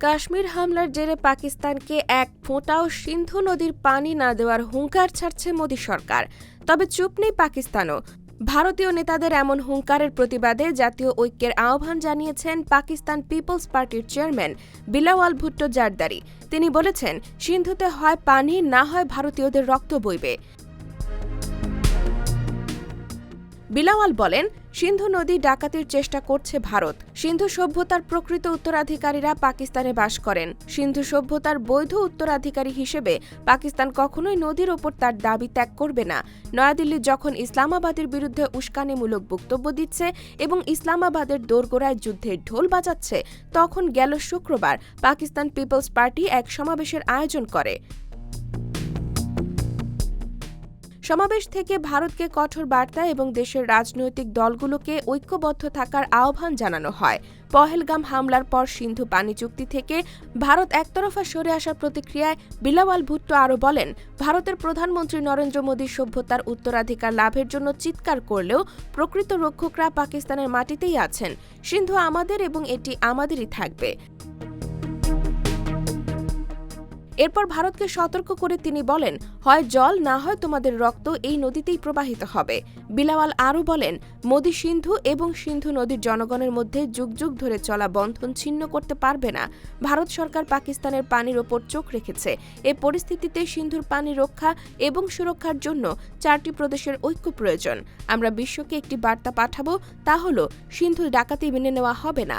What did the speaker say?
কাশ্মীর হামলার জেরে পাকিস্তানকে এক ফোঁটাও সিন্ধু নদীর পানি না দেওয়ার হুঙ্কার ছাড়ছে মোদী সরকার। তবে চুপ নেই পাকিস্তানও। ভারতীয় নেতাদের এমন হুঙ্কারের প্রতিবাদে জাতীয় ঐক্যের আহ্বান জানিয়েছেন পাকিস্তান পিপলস পার্টির চেয়ারম্যান বিলাওয়াল ভুট্টো জারদারি। তিনি বলেছেন, সিন্ধুতে হয় পানি, না হয় ভারতীয়দের রক্ত বইবে। বিলাওয়াল বলেন, সিন্ধু নদী ডাকাতির চেষ্টা করছে ভারত। সিন্ধু সভ্যতার প্রকৃত উত্তরাধিকারীরা পাকিস্তানে বাস করেন। সিন্ধু সভ্যতার বৈধ উত্তরাধিকারী হিসেবে পাকিস্তান কখনোই নদীর ওপর তার দাবি ত্যাগ করবে না। নয়াদিল্লি যখন ইসলামাবাদের বিরুদ্ধে উস্কানিমূলক বক্তব্য দিচ্ছে এবং ইসলামাবাদের দোরগোড়ায় যুদ্ধের ঢোল বাজাচ্ছে, তখন গেল শুক্রবার পাকিস্তান পিপলস পার্টি এক সমাবেশের আয়োজন করে। সমাবেশ থেকে ভারতকে কঠোর বার্তা এবং দেশের রাজনৈতিক দলগুলোকে ঐক্যবদ্ধ থাকার আহ্বান জানানো হয়। পহেলগাম হামলার পর সিন্ধু পানি চুক্তি থেকে ভারত একতরফা সরে আসার প্রতিক্রিয়ায় বিলাওয়াল ভুট্টো আরও বলেন, ভারতের প্রধানমন্ত্রী নরেন্দ্র মোদীর সভ্যতার উত্তরাধিকার লাভের জন্য চিৎকার করলেও প্রকৃত রক্ষকরা পাকিস্তানের মাটিতেই আছেন। সিন্ধু আমাদের এবং এটি আমাদেরই থাকবে। এরপর ভারতকে সতর্ক করে তিনি বলেন, হয় জল, না হয় তোমাদের রক্ত, এই নদীতেই প্রবাহিত হবে। বিলাওয়াল আরও বলেন, মোদী সিন্ধু এবং সিন্ধু নদীর জনগণের মধ্যে যুগ যুগ ধরে চলা বন্ধন ছিন্ন করতে পারবে না। ভারত সরকার পাকিস্তানের পানির ওপর চোখ রেখেছে। এ পরিস্থিতিতে সিন্ধুর পানি রক্ষা এবং সুরক্ষার জন্য চারটি প্রদেশের ঐক্য প্রয়োজন। আমরা বিশ্বকে একটি বার্তা পাঠাবো, তা হল সিন্ধু ডাকাতি মেনে নেওয়া হবে না।